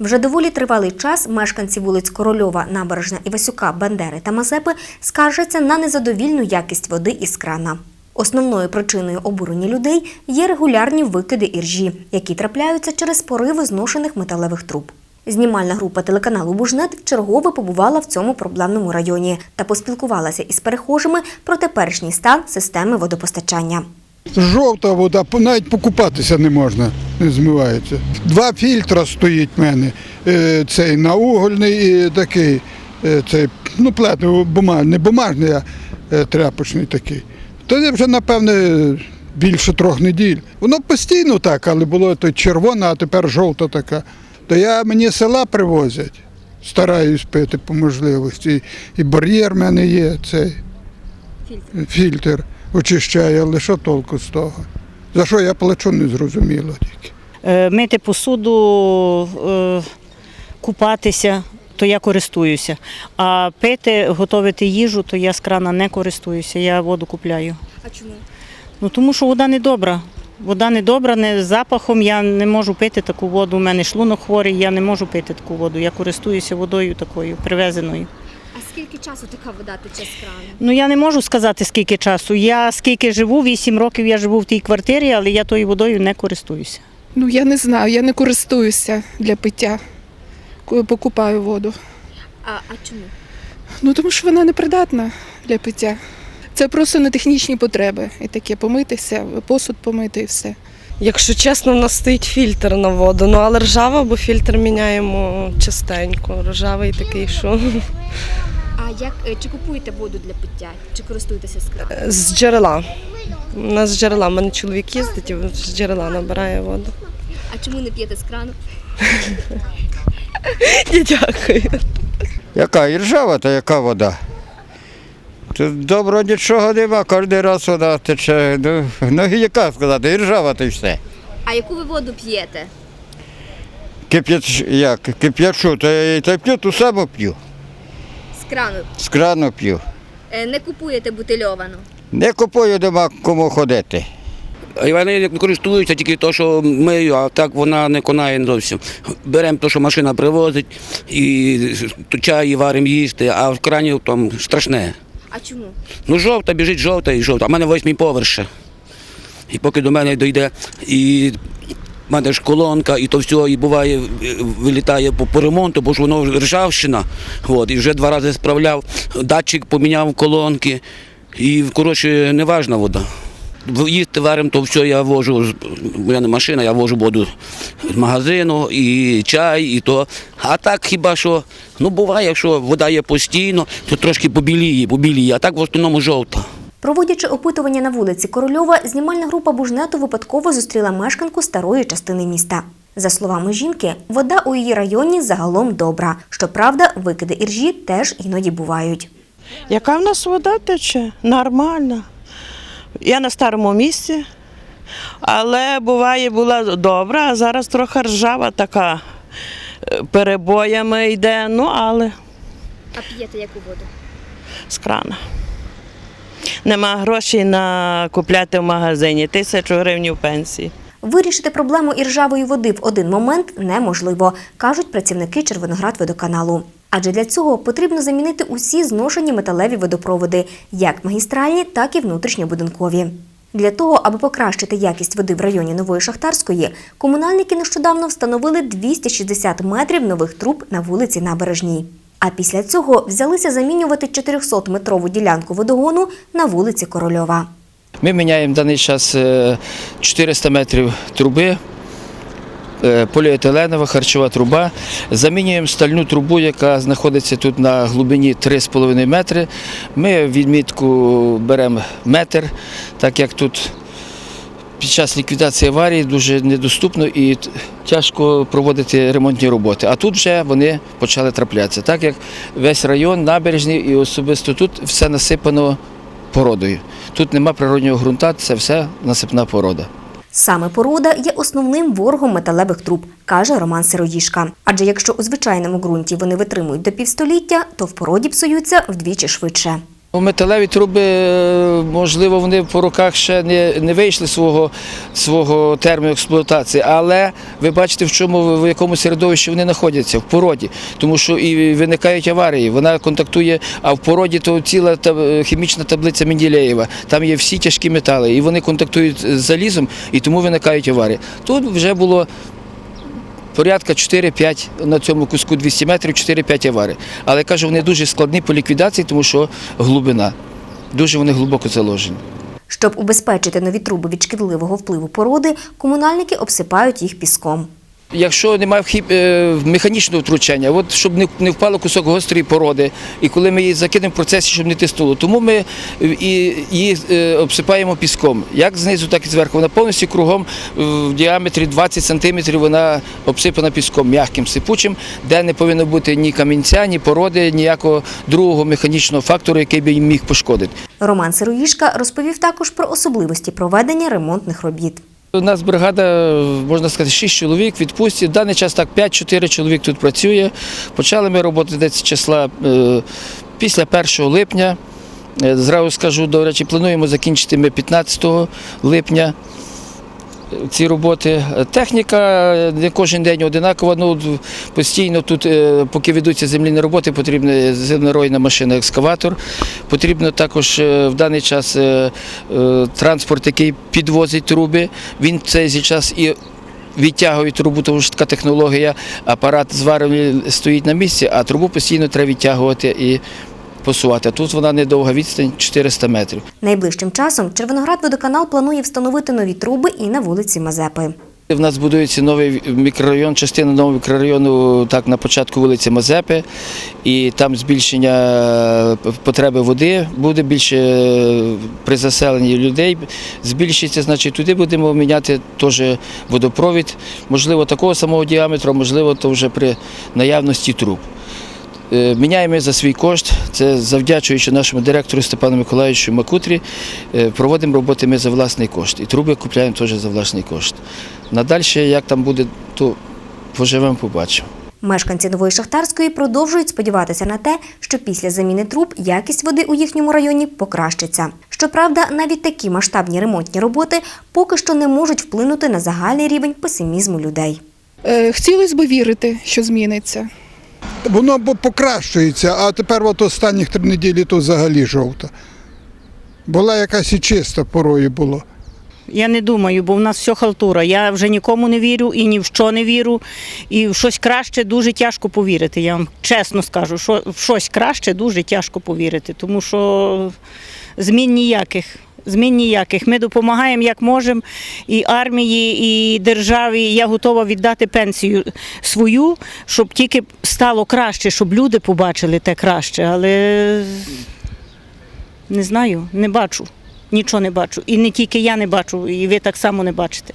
Вже доволі тривалий час мешканці вулиць Корольова, Набережна, Івасюка, Бендери та Мазепи скаржаться на незадовільну якість води із крана. Основною причиною обурення людей є регулярні викиди іржі, які трапляються через пориви зношених металевих труб. Знімальна група телеканалу Бужнет вчергове побувала в цьому проблемному районі та поспілкувалася із перехожими про теперішній стан системи водопостачання. Жовта вода, навіть покупатися не можна, не змивається. Два фільтра стоїть в мене. Е, Цей наугольний і такий, е, цей, ну, плетний, бумажний, не бумажний, а е, тряпочний такий. То я вже, напевне, більше трьох неділь. Воно постійно так, але було то червона, а тепер жовта така. То я мені села привозять. Стараюсь пити по можливості. І бар'єр в мене є, цей фільтр очищає, але що толку з того? За що я плачу, не зрозуміло тільки. Е, Мити посуду, е, купатися, то я користуюся. А пити, готувати їжу, то я з крана не користуюся, я воду купляю. А чому? Ну тому що вода не добра. Вода не добра, не з запахом. Я не можу пити таку воду. У мене шлунок хворий, я не можу пити таку воду. Я користуюся водою такою привезеною. А скільки часу така вода тече з крану? Ну я не можу сказати скільки часу. Я скільки живу, 8 років я живу в тій квартирі, але я тою водою не користуюся. Ну я не знаю, я не користуюся для пиття. Покупаю воду. А, а чому? Ну тому що вона непридатна для пиття. Це просто на технічні потреби. І таке помитися, посуд помити і все. Якщо чесно, в нас стоїть фільтр на воду. Ну але ржава, бо фільтр міняємо частенько. Ржавий такий, що А як е, чи купуєте воду для пиття, чи користуєтеся з крану? з джерела. У нас з джерела. У мене чоловік їздить і з джерела набирає воду. А чому не п'єте з крану? Дякую. Яка і ржава, то яка вода? Тут добро нічого нема, кожен раз вода тече. Ну, ну яка сказати, і ржава то й все. А яку ви воду п'єте? Кип'яч, як, кип'ячу, то я й п'ю, ту саму п'ю. З крану. З крану п'ю. Е, Не купуєте бутильовану. Не купую, нема кому ходити. А вони не користуються тільки то, що мию, а так вона не конає зовсім. Беремо те, що машина привозить, і чай варимо їсти, а в крані там страшне. А чому? Ну, жовта, біжить жовта і жовта. В мене восьмий поверше. І поки до мене дійде, і в мене ж колонка, і то все, і буває, е, вилітає по, по ремонту, бо ж воно ржавщина. От, і вже два рази справляв, датчик поміняв колонки. І, коротше, не важна вода. Їсти варимо, то все я вожу, в мене машина, я вожу воду з магазину, і чай, і то. А так хіба що, ну буває, якщо вода є постійно, то трошки побіліє, побіліє, а так в основному жовта. Проводячи опитування на вулиці Корольова, знімальна група Бужнету випадково зустріла мешканку старої частини міста. За словами жінки, вода у її районі загалом добра. Щоправда, викиди іржі теж іноді бувають. Яка в нас вода тече? Нормальна. Я на старому місці, але буває була добра, а зараз трохи ржава така е, перебоями йде, ну але А п'єте яку воду? з крана. Нема грошей на купляти в магазині, тисячу гривень пенсії. Вирішити проблему іржавої води в один момент неможливо, кажуть працівники Червоноградводоканалу. Адже для цього потрібно замінити усі зношені металеві водопроводи, як магістральні, так і внутрішньобудинкові. Для того, аби покращити якість води в районі Нової Шахтарської, комунальники нещодавно встановили 260 метрів нових труб на вулиці Набережній. А після цього взялися замінювати 400-метрову ділянку водогону на вулиці Корольова. Ми міняємо даний час е, 400 метрів труби, е, поліетиленова харчова труба. Замінюємо стальну трубу, яка знаходиться тут на глибині 3,5 метри. Ми відмітку беремо метр, так як тут під час ліквідації аварії дуже недоступно і тяжко проводити ремонтні роботи. А тут вже вони почали траплятися, так як весь район набережний і особисто тут все насипано породою. Тут нема природнього ґрунта, це все насипна порода. Саме порода є основним ворогом металевих труб, каже Роман Сироїшка. Адже якщо у звичайному ґрунті вони витримують до півстоліття, то в породі псуються вдвічі швидше. Металеві труби, е, можливо, вони по роках ще не, не вийшли свого, свого терміну експлуатації, але ви бачите, в чому в якому середовищі вони знаходяться, в породі. Тому що і виникають аварії. Вона контактує, а в породі то ціла та- хімічна таблиця Менділеєва. Там є всі тяжкі метали, і вони контактують з залізом, і тому виникають аварії. Тут вже було порядка 4-5 на цьому куску 200 метрів, 4-5 аварій. Але кажу, вони дуже складні по ліквідації, тому що глибина. Дуже вони глибоко заложені. Щоб убезпечити нові труби від шкідливого впливу породи, комунальники обсипають їх піском. Якщо немає вхід, е, механічного втручання, от щоб не, впало кусок гострої породи, і коли ми її закинемо в процесі, щоб не тиснуло. Тому ми е, її е, обсипаємо піском, як знизу, так і зверху. Вона повністю кругом в діаметрі 20 сантиметрів вона обсипана піском, м'яким, сипучим, де не повинно бути ні камінця, ні породи, ніякого другого механічного фактору, який би їм міг пошкодити. Роман Сироїшка розповів також про особливості проведення ремонтних робіт. У нас бригада, можна сказати, 6 чоловік відпустці. В даний час так 5-4 чоловік тут працює. Почали ми роботи десь числа е, після 1 липня. Е, Зразу скажу, до речі, плануємо закінчити ми 15 липня ці роботи. Техніка не кожен день одинакова. Ну, постійно тут, е, поки ведуться земляні роботи, потрібна землеройна машина, екскаватор. Потрібно також е, в даний час е, транспорт, який підвозить труби. Він цей час і відтягує трубу, тому що така технологія, апарат зварювальний стоїть на місці, а трубу постійно треба відтягувати і посувати. Тут вона недовга відстань 400 метрів. Найближчим часом Червоноградводоканал планує встановити нові труби і на вулиці Мазепи. У нас будується новий мікрорайон, частина нового мікрорайону так на початку вулиці Мазепи, і там збільшення е, потреби води буде більше е, при заселенні людей. Збільшиться, значить, туди будемо міняти теж водопровід, можливо, такого самого діаметру, можливо, то вже при наявності труб. Е, Міняємо за свій кошт. Це завдячуючи нашому директору Степану Миколаївичу Макутрі. е, Проводимо роботи ми за власний кошт. І труби купляємо теж за власний кошт. Надальше, як там буде, то поживемо, побачимо. Мешканці нової шахтарської продовжують сподіватися на те, що після заміни труб якість води у їхньому районі покращиться. Щоправда, навіть такі масштабні ремонтні роботи поки що не можуть вплинути на загальний рівень песимізму людей. Е, Хотілося б вірити, що зміниться. Воно покращується, а тепер от останніх три неділі то взагалі жовта. Була якась і чиста порою було. Я не думаю, бо в нас все халтура. Я вже нікому не вірю і ні в що не вірю. І в щось краще дуже тяжко повірити. Я вам чесно скажу, що в щось краще дуже тяжко повірити, тому що змін ніяких. Змін ніяких. Ми допомагаємо як можемо і армії, і державі. Я готова віддати пенсію свою, щоб тільки стало краще, щоб люди побачили те краще. Але не знаю, не бачу. Нічого не бачу. І не тільки я не бачу, і ви так само не бачите.